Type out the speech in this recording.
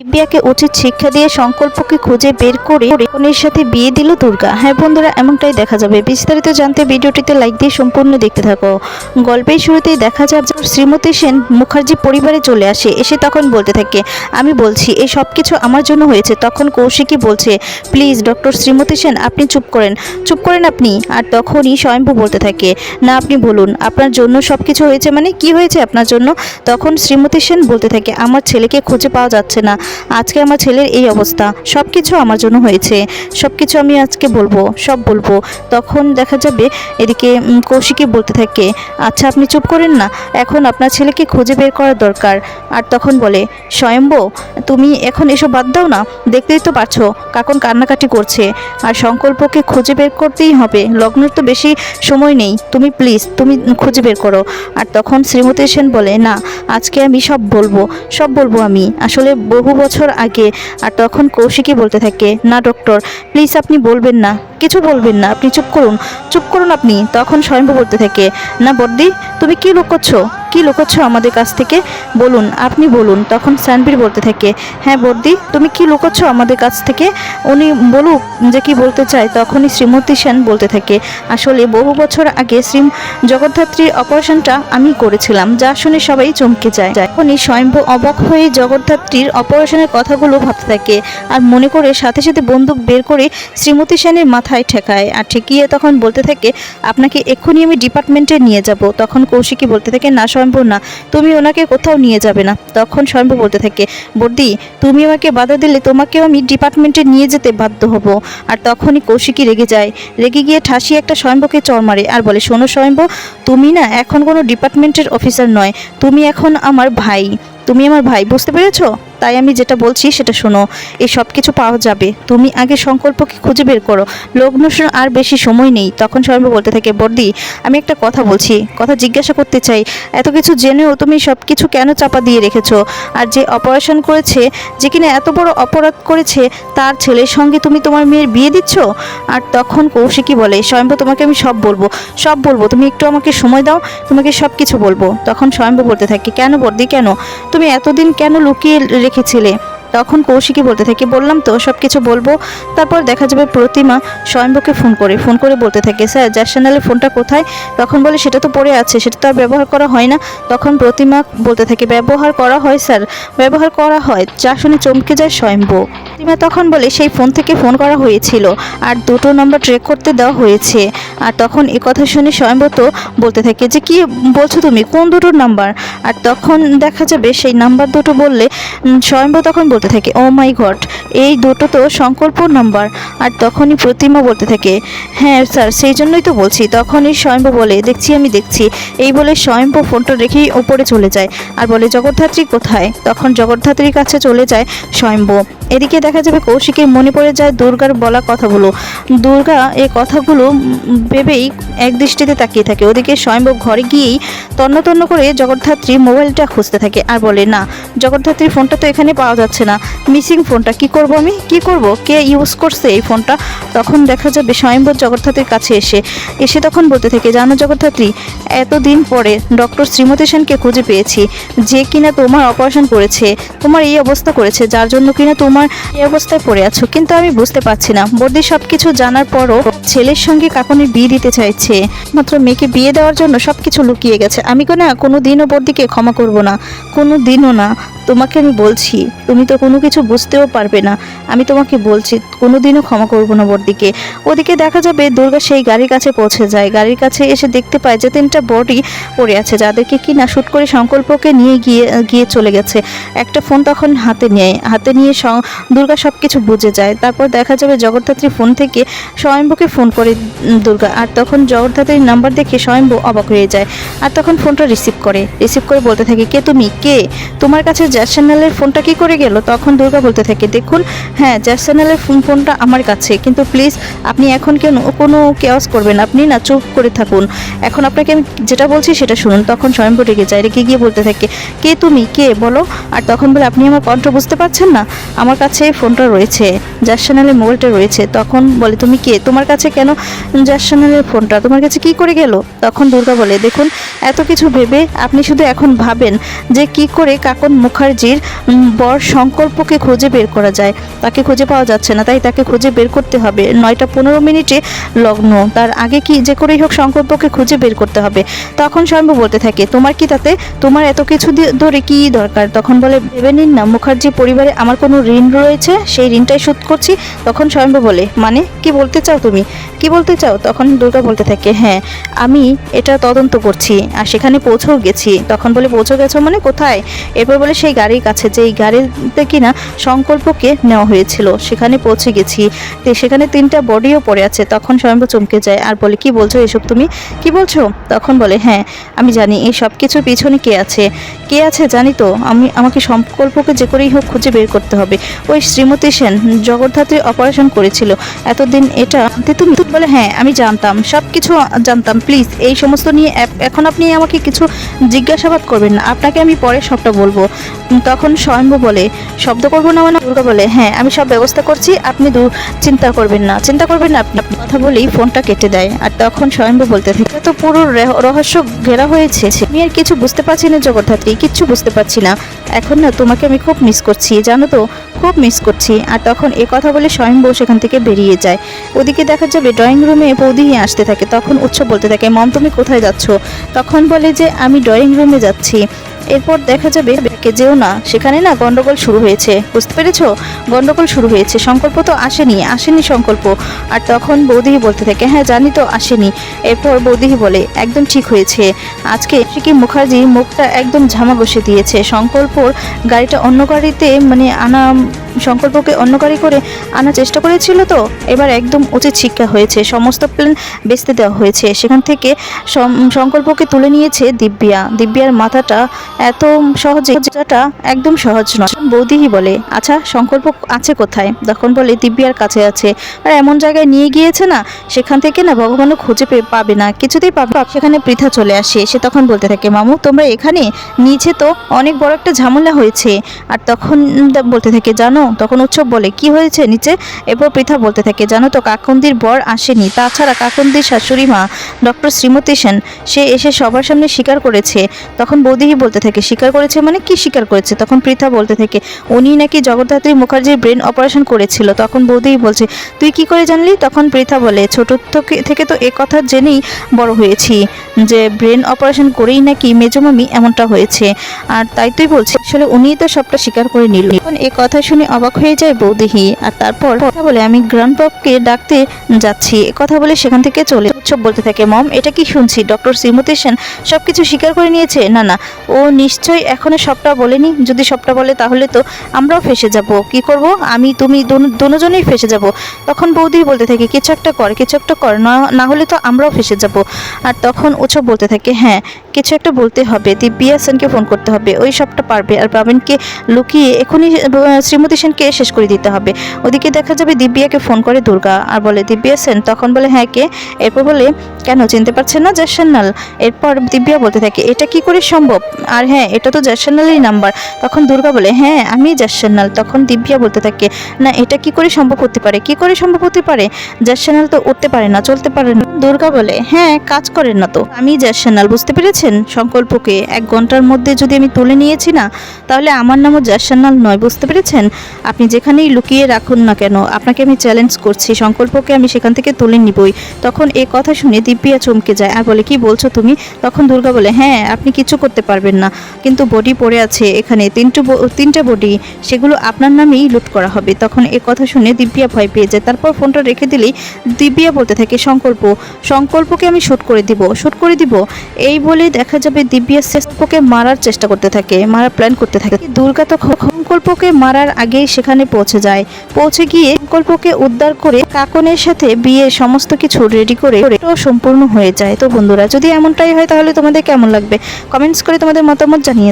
দিব্যাকে উচিত শিক্ষা দিয়ে সংকল্পকে খুঁজে বের করে কনের সাথে বিয়ে দিল দুর্গা। হ্যাঁ বন্ধুরা, এমনটাই দেখা যাবে। বিস্তারিত জানতে ভিডিওটিতে লাইক দিয়ে সম্পূর্ণ দেখতে থাকো। গল্পের শুরুতেই দেখা যায় শ্রীমতী সেন মুখার্জি পরিবারে চলে আসে। এসে তখন বলতে থাকে, আমি বলছি, এই সব কিছু আমার জন্য হয়েছে। তখন কৌশিকী বলছে, প্লিজ ডক্টর শ্রীমতী সেন, আপনি চুপ করেন। চুপ করেন আপনি? আর তখনই স্বয়ম্ভু বলতে থাকে, না, আপনি বলুন, আপনার জন্য সব কিছু হয়েছে মানে কি হয়েছে আপনার জন্য? তখন শ্রীমতী সেন বলতে থাকে, আমার ছেলেকে খুঁজে পাওয়া যাচ্ছে না। আজকে আমার ছেলের এই অবস্থা সব কিছু আমার জন্য হয়েছে সব কিছু আমি আজকে বলব, সব বলব। তখন দেখা যাবে এদিকে কৌশিকী বলতে থাকে আচ্ছা আপনি চুপ করেন না, এখন আপনার ছেলেকে খুঁজে বের করার দরকার। আর তখন বলে, স্বয়ম্ব, তুমি এখন এসব বাদ দাও না, দেখতেই তো পারছ, কাকন কান্নাকাটি করছে। আর সংকল্পকে খুঁজে বের করতেই হবে, লগ্নের তো বেশি সময় নেই, তুমি প্লিজ তুমি খুঁজে বের করো। আর তখন শ্রীমতী সেন বলে, না, আজকে আমি সব বলব সব বলব আমি, আসলে বহু বছর আগে। আর তখন কৌশিকই বলতে থাকে, না, ডক্টর প্লিজ আপনি বলবেন না। কিছু বলবেন না, আপনি চুপ করুন। চুপ করুন আপনি? তখন স্বয়ম্ভু বলতে থাকে, না, বর্দি, তুমি কি লুকোচ্ছ কি লুকোচ্ছ আমাদের কাছ থেকে? বলুন, আপনি বলুন। তখন সানবীর বলতে থাকে হ্যাঁ বদ্দি তুমি কি লুকোচ্ছ আমাদের কাছ থেকে? উনি বলুক যে কি বলতে চায়, তখনই শ্রীমতী সেন বলতে থাকে, আসলে বহু বছর আগে শ্রী জগদ্ধাত্রীর অপারেশনটা আমি করেছিলাম, যা শুনে সবাই চমকে যায়। তখনই স্বয়ম্ভু অবাক হয়ে জগদ্ধাত্রীর অপারেশনের কথাগুলো ভাবতে থাকে আর মনে করে সাথে সাথে বন্দুক বের করে শ্রীমতী সেনের মাথায় ঠেকায় আর ঠেকিয়ে তখন বলতে থাকে, আপনাকে এক্ষুনি আমি ডিপার্টমেন্টে নিয়ে যাব। তখন কৌশিকী বলতে থাকে, না স্বয়ম্ভু না, তুমি ওনাকে কোথাও নিয়ে যাবে না। তখন স্বয়ম্ভু বলতে থাকে, বর্দি, তুমি আমাকে বাধা দিলে তোমাকেও আমি ডিপার্টমেন্টে নিয়ে যেতে বাধ্য হব। আর তখনই কৌশিকী রেগে যায়। রেগে গিয়ে ঠাসি একটা স্বয়ম্ভকে চর মারে আর বলে, শোনো স্বয়ম্ভু, তুমি না এখন কোনো ডিপার্টমেন্টের অফিসার নয়, তুমি এখন আমার ভাই। তুমি আমার ভাই, বুঝতে পেরেছ? তাই আমি যেটা বলছি সেটা শোনো, এই সব কিছু পাওয়া যাবে। তুমি আগে সংকল্পকে খুঁজে বের করো। লগ্ন আর বেশি সময় নেই। তখন স্বয়ম্ভু বলতে থাকে, বর্দি, আমি একটা কথা বলছি, কথা জিজ্ঞাসা করতে চাই। এত কিছু জেনেও তুমি সব কিছু কেন চাপা দিয়ে রেখেছো? আর যে অপারেশন করেছে, যে কিনা এত বড় অপরাধ করেছে, তার ছেলের সঙ্গে তুমি তোমার মেয়ের বিয়ে দিচ্ছ? আর তখন কৌশিকী বলে, স্বয়ম্ভু, তোমাকে আমি সব বলব সব বলব। তুমি একটু আমাকে সময় দাও, তোমাকে সব কিছু বলব। তখন স্বয়ম্ভু বলতে থাকে, কেন বর্দি, কেন? তুমি এতদিন কেন লুকিয়ে রেখেছিলে। তখন কৌশিকী বলতে থাকে, বললাম তো সব কিছু বলব। তারপর দেখা যাবে প্রতিমা স্বয়ম্ভুকে ফোন করে ফোন করে বলতে থাকে, স্যার, যার চ্যানেলের ফোনটা কোথায়? তখন বলে, সেটা তো পড়ে আছে, সেটা তো আর ব্যবহার করা হয় না। তখন প্রতিমা বলতে থাকে, ব্যবহার করা হয়, স্যার, ব্যবহার করা হয়, যা শুনে চমকে যায় স্বয়ম্ভু। প্রতিমা তখন বলে, সেই ফোন থেকে ফোন করা হয়েছিল, আর দুটো নম্বর ট্রেক করতে দেওয়া হয়েছে। আর তখন এ কথা শুনে স্বয়ম্ভু তো বলতে থাকে যে, কি বলছো তুমি? কোন দুটোর নাম্বার? আর তখন দেখা যাবে, সেই নাম্বার দুটো বললে স্বয়ম্ভু তখন বলতে থাকে ও মাই ঘট এই দুটো তো শঙ্করপুর নাম্বার আর তখনই প্রতিমা বলতে থাকে হ্যাঁ স্যার সেই জন্যই তো বলছি। তখনই স্বয়ম্ভু বলে, দেখছি, আমি দেখছি। এই বলে স্বয়ম্ভু ফোনটা রেখেই ওপরে চলে যায়। আর বলে, জগদ্ধাত্রী কোথায়? তখন জগদ্ধাত্রীর কাছে চলে যায় স্বয়ম্ভু। এদিকে দেখা যাবে কৌশিকের মনে পড়ে যায় দুর্গার বলা কথাগুলো। দুর্গা এ কথাগুলো ভেবেই এক দৃষ্টিতে তাকিয়ে থাকে। ওদিকে স্বয়ম্ভু ঘরে গিয়েই তন্ন তন্ন করে জগদ্ধাত্রী মোবাইলটা খুঁজতে থাকে আর বলে, না, জগদ্ধাত্রীর ফোনটা তো এখানে পাওয়া যাচ্ছে না। মিসিং ফোনটা, কি করব আমি? কি করব? কে ইউজ করছে এই ফোনটা? তখন দেখা যাবে স্বয়ম্ভর জগদ্ধাত্রীর কাছে এসে এসে তখন বলতে থাকে, জানো জগদ্ধাত্রী, এতদিন পরে ডক্টর শ্রীমতী সেনকে খুঁজে পেয়েছি। যে কিনা তোমার অপারেশন করেছে, তোমার এই অবস্থা করেছে, যার জন্য কিনা তোমার এই অবস্থায় পড়ে আছো। কিন্তু আমি বুঝতে পারছি না। বর্দি সবকিছু জানার পরও ছেলের সঙ্গে কাকনের বিয়ে দিতে চাইছে। মাত্র মেয়েকে বিয়ে দেওয়ার জন্য সব কিছু লুকিয়ে গেছে। আমি না কোনো দিনও বর্দিকে ক্ষমা করব না। কোনো দিনও না। তোমাকে আমি বলছি, তুমি তো কোনো কিছু বুঝতেও পারবে না। আমি তোমাকে বলছি কোনো দিনও ক্ষমা করব না বর্দিকে ওদিকে দেখা যাবে দুর্গা সেই গাড়ির কাছে পৌঁছে যায়। গাড়ির কাছে এসে দেখতে পায় যে তিনটা বডি পড়ে আছে, যাদেরকে কি না শ্যুট করে সংকল্পকে নিয়ে গিয়ে গিয়ে চলে গেছে। একটা ফোন তখন হাতে নেয়। হাতে নিয়ে দুর্গা সব কিছু বুঝে যায়। তারপর দেখা যাবে জগদ্ধাত্রী ফোন থেকে স্বয়ম্ভুকে ফোন করে দুর্গা। আর তখন জগদ্ধাত্রীর নাম্বার দেখে স্বয়ম্ভু অবাক হয়ে যায়। আর তখন ফোনটা রিসিভ করে। রিসিভ করে বলতে থাকে, কে তুমি? কে? তোমার কাছে জ্যাস চ্যানেলের ফোনটা কি করে গেল? তখন দুর্গা বলতে থাকে, দেখুন হ্যাঁ জ্যাস চ্যানেলের ফোন, ফোনটা আমার কাছে। কিন্তু প্লিজ, আপনি এখন কেন, কোনো কেয়াস করবেন আপনি না, চুপ করে থাকুন। এখন আপনাকে আমি যেটা বলছি সেটা শুনুন। তখন স্বয়ম্ভু রেগে যায়। রেগে গিয়ে বলতে থাকে, কে তুমি? কে? বলো। আর তখন বলে, আপনি আমার কণ্ঠ বুঝতে পারছেন না? আমার কাছে ফোনটা রয়েছে জাসানালের মোবাইলটা রয়েছে, তখন বলে, তুমি কে? তোমার কাছে কেন জাসানালের ফোনটা? তোমার কাছে কি করে গেল? তখন দুর্গা বলে, দেখুন, এত কিছু ভেবে আপনি শুধু এখন ভাবেন যে কি করে কাকন মুখার্জির বর সংকল্পকে খুঁজে বের করা যায়। তাকে খুঁজে পাওয়া যাচ্ছে না, তাই তাকে খুঁজে বের করতে হবে। নয়টা পনেরো মিনিটে লগ্ন, তার আগে কি যে করেই হোক সংকল্পকে খুঁজে বের করতে হবে। তখন স্বয়ম্ভু বলতে থাকে, তোমার কি তাতে? তোমার এত কিছু ধরে কি দরকার? তখন বলে, ভেবে নিন না, মুখার্জি পরিবারে আমার কোনো ঋণ রয়েছে, সেই ঋণটাই শোধ করছি। তখন স্বয়ম্ভু বলে মানে কি বলতে চাও তুমি? কি বলতে চাও? তখন দুর্গা বলতে থাকে হ্যাঁ আমি এটা তদন্ত করছি, আর সেখানে পৌঁছেও গেছি। তখন বলে, পৌঁছে গেছো মানে কোথায়? এরপর বলে, সেই গাড়ির কাছে যে এই গাড়িতে কিনা সংকল্পকে নেওয়া হয়েছিল, সেখানে পৌঁছে গেছি। সেখানে তিনটা বডিও পড়ে আছে। তখন স্বয়ম্ভু চমকে যায় আর বলে, কি বলছো এসব তুমি? কি বলছো? তখন বলে হ্যাঁ আমি জানি, এই সব কিছুর পিছনে কে আছে? কে আছে জানি তো? আমি, আমাকে সংকল্পকে যে করেই হোক খুঁজে বের করতে হবে। ওই শ্রীমতী সেন জগদ্ধাত্রী অপারেশন করেছিল। এতদিন এটা তুমি বলে হ্যাঁ আমি জানতাম সব কিছু জানতাম প্লিজ এই সমস্ত নিয়ে এখন আপনি আমাকে কিছু জিজ্ঞাসাবাদ করবেন না। আপনাকে আমি পরে সবটা বলব। তখন স্বয়ম্ভু বলে, শব্দ করব না মানে? দুর্গা বলে হ্যাঁ আমি সব ব্যবস্থা করছি, আপনি দু চিন্তা করবেন না, চিন্তা করবেন না। আপনি কথা বলেই ফোনটা কেটে দেয়। আর তখন স্বয়ম্ভু বলতে থাকে তো পুরো রহস্য ঘেরা হয়েছে। আমি আর কিছু বুঝতে পারছি না জগদ্ধাত্রী, কিচ্ছু বুঝতে পারছি না। এখন না তোমাকে আমি খুব মিস করছি, জানো তো? খুব মিস করছি। আর তখন এ কথা বলে স্বয়ংবউ সেখান থেকে বেরিয়ে যায়। ওদিকে দেখা যাবে ড্রয়িং রুমে বৌদিহি আসতে থাকে, তখন উৎসব বলতে থাকে, মম, তুমি কোথায় যাচ্ছ? তখন বলে যে, আমি ড্রয়িং রুমে যাচ্ছি। এরপর দেখা যাবে ব্যাকে যেও না, সেখানে না গন্ডগোল শুরু হয়েছে। বুঝতে পেরেছ? গন্ডগোল শুরু হয়েছে। সংকল্প তো আসেনি আসেনি সংকল্প। আর তখন বৌদিহি বলতে থাকে হ্যাঁ জানি তো, আসেনি। এরপর বৌদিহি বলে, একদম ঠিক হয়েছে। আজকে কি মুখার্জি মুখটা একদম ঝামা বসে দিয়েছে? সংকল্পর গাড়িটা অন্য গাড়িতে মানে আনা, সংকল্পকে অন্য গাড়ি করে আনার চেষ্টা করেছিল তো? এবার একদম উচিত শিক্ষা হয়েছে। সমস্ত প্ল্যান বেচতে দেওয়া হয়েছে। সেখান থেকে সংকল্পকে তুলে নিয়েছে দিব্যা। দিব্যার মাথাটা এত সহজে যেটা একদম সহজ নয়। বৌদিহি বলে আচ্ছা সংকল্প আছে কোথায়? তখন বলে, দিব্যার কাছে আছে। আর এমন জায়গায় নিয়ে গিয়েছে না, সেখান থেকে না ভগবানও খুঁজে পাবে না। কিছুতেই পাবে সেখানে পৃথা চলে আসে। সে তখন বলতে থাকে, মামু, তোমরা এখানে? নিচে তো অনেক বড় একটা ঝামেলা হয়েছে। আর তখন বলতে থাকে, জানো? তখন উৎসব বলে, কি হয়েছে নিচে? এরপর পৃথা বলতে থাকে, জানো তো, কাকন্দির বর আসেনি। তাছাড়া কাকন্দির শাশুড়ি মা, ডক্টর শ্রীমতী সেন, সে এসে সবার সামনে স্বীকার করেছে। তখন বৌদিহি বলতে থাকে, স্বীকার করেছে মানে কি স্বীকার করেছে। তখন পৃথা বলতে থাকে, উনি নাকি জগদ্ধাত্রী মুখার্জির ব্রেন অপারেশন করেছিল। তখন বৌদিহি বলছে, তুই কি করে জানলি? তখন পৃথা বলে, ছোট থেকে- তো এ কথা জেনেই বড় হয়েছি, যে ব্রেন অপারেশন করেই নাকি মেজমামি এমনটা হয়েছে। আর তাই তুই বলছি আসলে উনিই তো সবটা স্বীকার করে নিল। এখন এ কথা শুনে অবাক হয়ে যায় বৌদিহি আর তারপর কথা বলে, আমি গ্র্যান্ডপকে ডাকতে যাচ্ছি। এ কথা বলে সেখান থেকে চলে উৎসব বলতে থাকে, মম, এটা কি শুনছি? ডক্টর শ্রীমতী সেন সবকিছু স্বীকার করে নিয়েছে? না না, ও নিশ্চয়ই এখনও সবটা বলেনি। যদি সবটা বলে তাহলে তো আমরাও ফেসে যাব। কি করব? আমি, তুমি দুজনেই ফেসে যাব। তখন বৌদি বলতে থাকে, কিছু একটা কর, কিছু একটা কর না হলে তো আমরাও ফেসে যাব। আর তখন ওসব বলতে থাকে হ্যাঁ কিছু একটা বলতে হবে, দিব্যা সেনকে ফোন করতে হবে, ওই সবটা পারবে আর পাবেনকে লুকিয়ে এখনই শ্রীমতী সেনকে শেষ করে দিতে হবে। ওদিকে দেখা যাবে দিব্যাকে ফোন করে দুর্গা আর বলে, দিব্যা সেন তখন বলে হ্যাঁ কে? এরপর বলে, কেন, চিনতে পারছেন না জাসান্নাল এরপর দিব্যা বলতে থাকে, এটা কি করে সম্ভব? আর হ্যাঁ এটা তো জাসান্নালেরই নাম্বার তখন দুর্গা বলে হ্যাঁ আমি জাসান্নাল তখন দিব্যা বলতে থাকে, না, এটা কি করে সম্ভব হতে পারে? কি করে সম্ভব হতে পারে? জাসান্নাল তো উঠতে পারে না, চলতে পারে না। দুর্গা বলে হ্যাঁ কাজ করেন না তো। আমি জাসান্নাল বুঝতে পেরেছেন? সংকল্পকে এক ঘণ্টার মধ্যে যদি আমি তুলে নিয়েছি না, তাহলে আমার নামও জাসান্নাল নয়, বুঝতে পেরেছেন? আপনি যেখানেই লুকিয়ে রাখুন না কেন, আপনাকে আমি চ্যালেঞ্জ করছি, সংকল্পকে আমি সেখান থেকে তুলে নিবই। তখন এই কথা শুনে দিব্যা চমকে যায়। আর বলে, কি বলছো তুমি? তখন দুর্গা বলে হ্যাঁ আপনি কিছু করতে পারবেন না, কিন্তু বডি পড়ে আছে এখানে, তিনটে তিনটে বডি সেগুলো আপনার নামেই লুট করা হবে। তখন এ কথা শুনে দিব্যা ভয় পেয়ে যায়। তারপর ফোনটা রেখে দিলেই দিব্যা বলতে থাকে, সংকল্প, সংকল্পকে আমি শ্যুট করে দিব শ্যুট করে দিব। এই বলে দেখা যাবে দিব্যা শেষপকে মারার চেষ্টা করতে থাকে, মারার প্ল্যান করতে থাকে। দুর্গা তো সংকল্পকে মারার আগেই সেখানে পৌঁছে যায়। পৌঁছে গিয়ে সংকল্পকে উদ্ধার করে কাকনের সাথে বিয়ে সমস্ত কিছু রেডি করে সম্পূর্ণ হয়ে যায়। তো বন্ধুরা, যদি এমনটাই হয় তাহলে তোমাদের কেমন লাগবে? কমেন্টস করে তোমাদের মতামত জানিয়ে